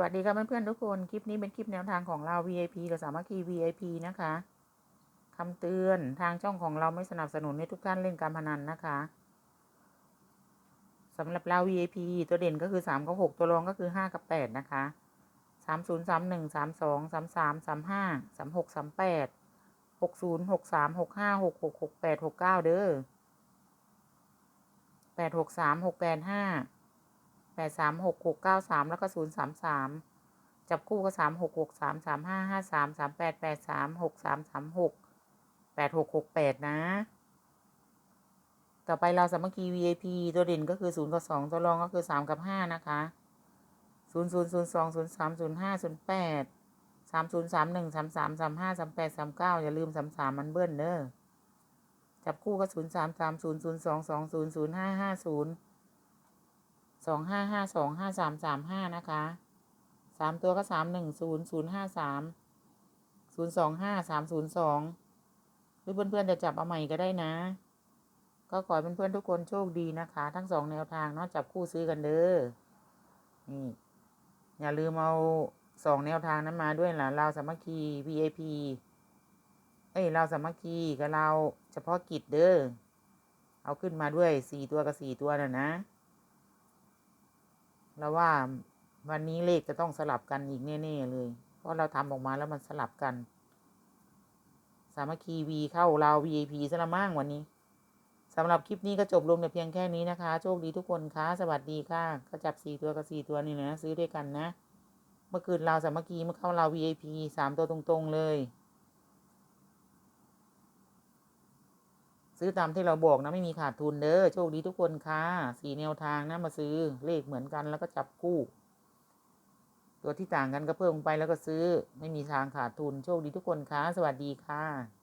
วัสดีค่ะเพื่อนๆทุกคน คลิปนี้เป็นคลิปแนวทางของเรา VIP กับสามัคคี VIP นะคะคำเตือนทางช่องของเราไม่สนับสนุนให้ทุกท่านเล่นการพนันนะคะสำหรับเรา VIP ตัวเด่นก็คือสามกับหกตัวรองก็คือห้ากับแปดนะคะสามศูนย์สามหนึ่งสามสองสามสามสามห้าสามหกสามแปดหกศูนย์หกสามหกห้าหกหกหกแปดหกเก้าเด้อแปดหกสามหกแปดห้า แปดสามหกหกเก้าสามแล้วก็ศูนย์สามสามจับคู่ก็สามหกหกสามสามห้าห้าสามสามแปดแปดสามหกสามสามหกแปดหกหกแปดนะ ต่อไปเราสามัคคี VIP ตัวเด่นก็คือศูนย์กับสองตัวรองก็คือสามกับห้านะคะศูนย์ศูนย์ศูนย์สองศูนย์สามศูนย์ห้าศูนย์แปดสามศูนย์สามหนึ่งสามสามสามห้าสามแปดสามเก้าอย่าลืมสามสามมันเบิ้ลเด้อจับคู่ก็ศูนย์สามสามศูนย์ศูนย์สองสองศูนย์ศูนย์ห้าห้าศูนย์ สองห้าห้าสองห้าสามสามห้านะคะสามตัวก็สามหนึ่งศูนย์ศูนย์ห้าสามศูนย์สองห้าสามศูนย์สองหรือเพื่อนๆจะจับเอาใหม่ก็ได้นะ ก็ขอให้เพื่อนๆทุกคนโชคดีนะคะ ทั้งสองแนวทางเนาะจับคู่ซื้อกันเด้อนี่อย่าลืมเอาสองแนวทางนั้นมาด้วยล่ะเราสามัคคี VIP เอ้ยเราสามัคคีกับเราเฉพาะกิจเด้อเอาขึ้นมาด้วยสี่ตัวกับสี่ตัวน่ะนะ แล้วว่าวันนี้เลขจะต้องสลับกันอีกแน่ๆเลย เพราะเราทำออกมาแล้วมันสลับกัน สามัคคีวีเข้าเรา VIP ซะละมั่งวันนี้สำหรับคลิปนี้ก็จบลงแต่เพียงแค่นี้นะคะ โชคดีทุกคนคะสวัสดีค่ะก็จับสี่ตัวกับสี่ตัวนี่นะ ซื้อด้วยกันนะ เมื่อคืนเราสามัคคีเมื่อเข้าเรา VIP สามตัวตรงๆเลย ซื้อตามที่เราบอกนะไม่มีขาดทุนเด้อโชคดีทุกคนค่ะสี่แนวทางนะมาซื้อเลขเหมือนกันแล้วก็จับคู่ ตัวที่ต่างกันก็เพิ่มไปแล้วก็ซื้อ ไม่มีทางขาดทุนโชคดีทุกคนค่ะสวัสดีค่ะ